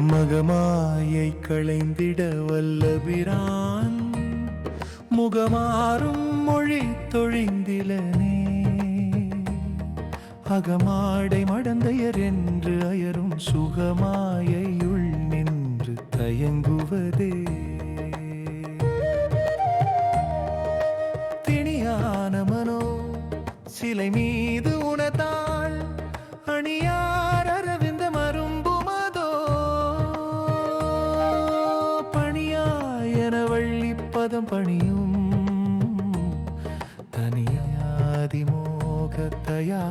மகமாயை களைந்திட வல்லபிரான் முகமாறும் மொழி தொழிந்திலனே. அகமாடை மடந்தையர் என்று அயரும் சுகமாயையுள் நின்று தயங்குவதே. திணியான மனோ சிலை மீது உணத்தாள் தனியாதிமோகத்தயா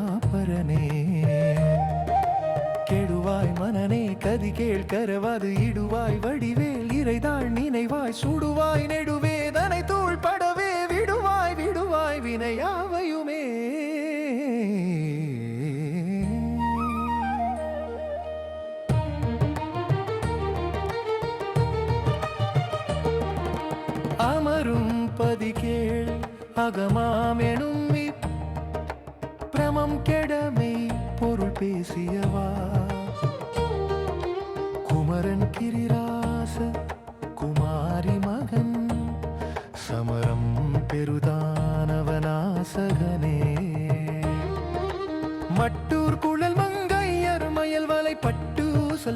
கெடுவாய் மனநே கதி கேள் கரவாது இடுவாய் வடிவேல் இறைதாள் நினைவாய் சுடுவாய் நெடுவேதனை தூள் படவே விடுவாய் விடுவாய் வினையாவையுமே. அமரும் பதி கேள் அகமாமெனும் இப் கெடமை பொருள் பேசியவா? குமரன் கிரிராச குமாரி மகன் சமரம் பெருதானவனாசகனே. மட்டூர் குழல் மங்கையர் மயல் வலை பட்டு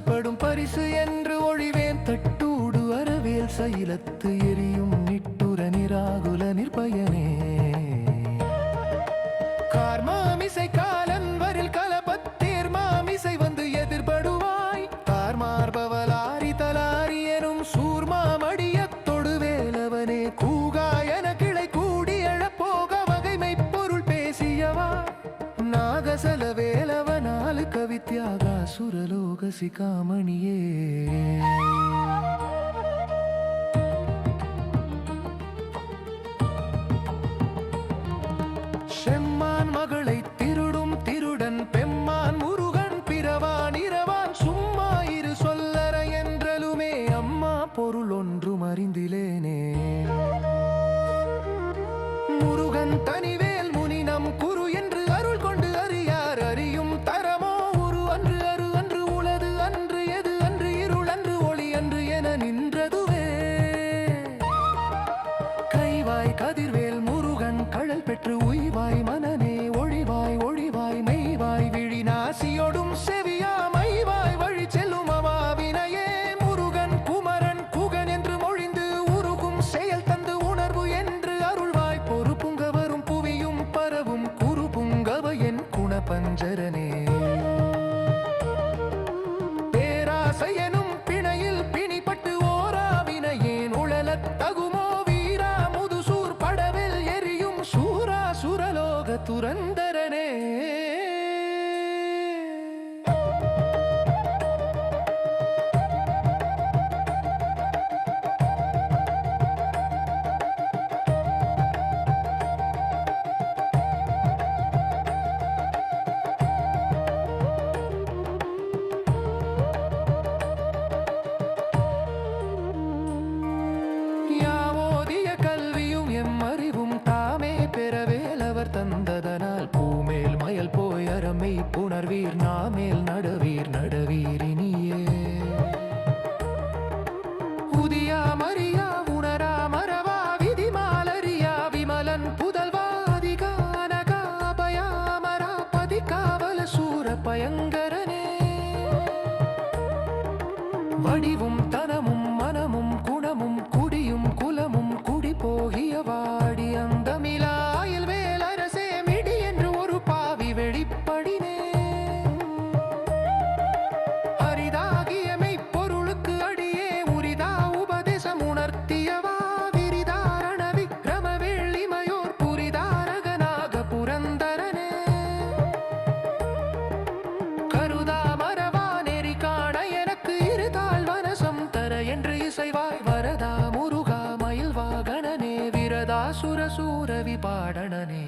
படும் பரிசு என்று ஒழிவேன். தட்டூடு அறவேல் சைலத்து எரியும் நிட்டுர நிராகுல நிர்பயனே मधुरलोकसिकामणिये வடிவும் தனமும் மனமும் குணமும் குடியும் குலமும் குடி போகிய வாடி அந்தமிலா அயல் வேல் அரசே மிடி என்று ஒரு பாவி வெளிப்படினே. அரிதாகிய மெய்ப்பொருளுக்கு அடியே உரிதா உபதேசம் உணர்த்தியவா விரிதாரண விக்ரம வெள்ளிமயோர் புரிதாரகனாக புரந்தரனே. கருதா సురసూరవి పాడననే